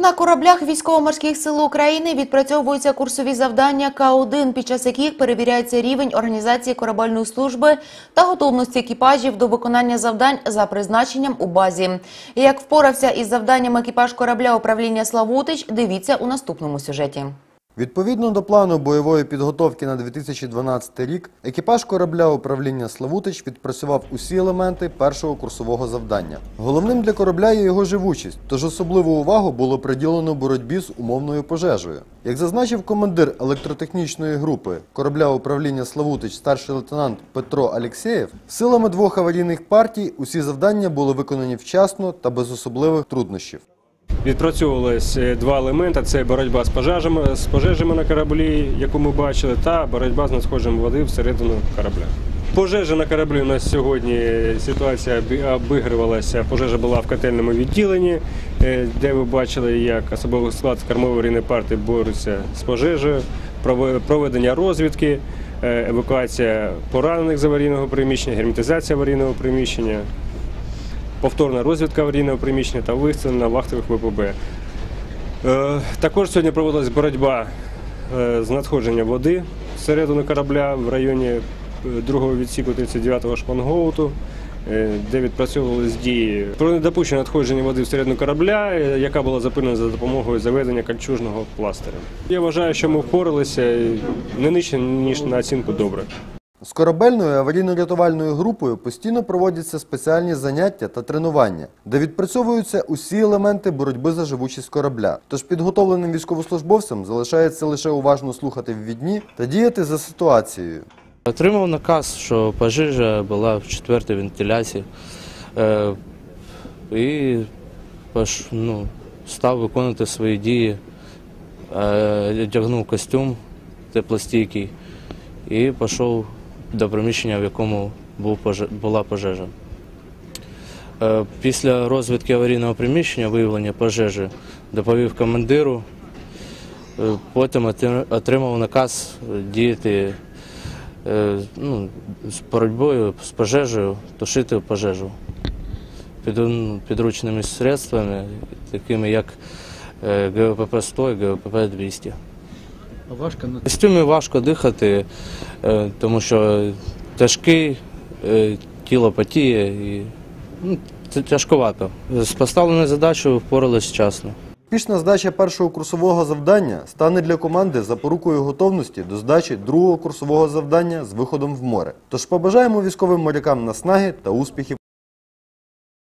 На кораблях військово-морських сил України відпрацьовуються курсові завдання К-1, під час яких перевіряється рівень організації корабельної служби та готовності екіпажів до виконання завдань за призначенням у базі. Як впорався із завданням екіпаж корабля управління Славутич, дивіться у наступному сюжеті. Відповідно до плану бойової підготовки на 2012 рік, екіпаж корабля управління Славутич відпрацював усі елементи першого курсового завдання. Головним для корабля є його живучість, тож особливу увагу було приділено боротьбі з умовною пожежею. Як зазначив командир електротехнічної групи корабля управління Славутич старший лейтенант Петро Алєксєєв, силами двох аварійних партій усі завдання були виконані вчасно та без особливих труднощів. Відпрацьовувалось е, два елементи: це боротьба з пожежами, з пожежами на кораблі, яку ми бачили, та боротьба з надходженням води всередину корабля. Пожежа на кораблі у нас сьогодні ситуація обі- обігрувалася. Пожежа була в котельному відділенні, е, де ви бачили, як особовий склад кормової аварійної партії бореться з пожежею, проведення розвідки, е, евакуація поранених з аварійного приміщення, герметизація аварійного приміщення повторна розвідка аварійного приміщення та вистріл на вахтових ВПБ. Е, Також сьогодні проводилась боротьба е, з надходженням води всередину корабля в районі е, другого відсіку 39-го шпангоуту, де відпрацьовувались дії про недопущення надходження води всередину корабля, яка була зупинена за допомогою заведення кольчужного пластиря. Я вважаю, що ми впоралися не нижче, ніж на оцінку добре. З корабельною аварійно-рятувальною групою постійно проводяться спеціальні заняття та тренування, де відпрацьовуються усі елементи боротьби за живучість корабля. Тож підготовленим військовослужбовцям залишається лише уважно слухати ввідні та діяти за ситуацією. Отримав наказ, що пожежа була в четвертій вентиляції. Е, і ну, став виконувати свої дії, е, одягнув костюм теплостійкий і пішов до приміщення, в якому була пожежа. Е, Після розвідки аварійного приміщення, виявлення пожежі, доповів командиру. Е, Потім отримав наказ діяти е, ну, з боротьбою з пожежею, тушити пожежу під, підручними средствами, такими як е, ГВПП-100 і ГВПП-200. Важко на В костюмі важко дихати, е, тому що тяжкий, е, тіло потіє і ну, це тяжковато. З поставленою задачею впоралися вчасно. Успішна здача першого курсового завдання стане для команди запорукою готовності до здачі другого курсового завдання з виходом в море. Тож побажаємо військовим морякам наснаги та успіхів.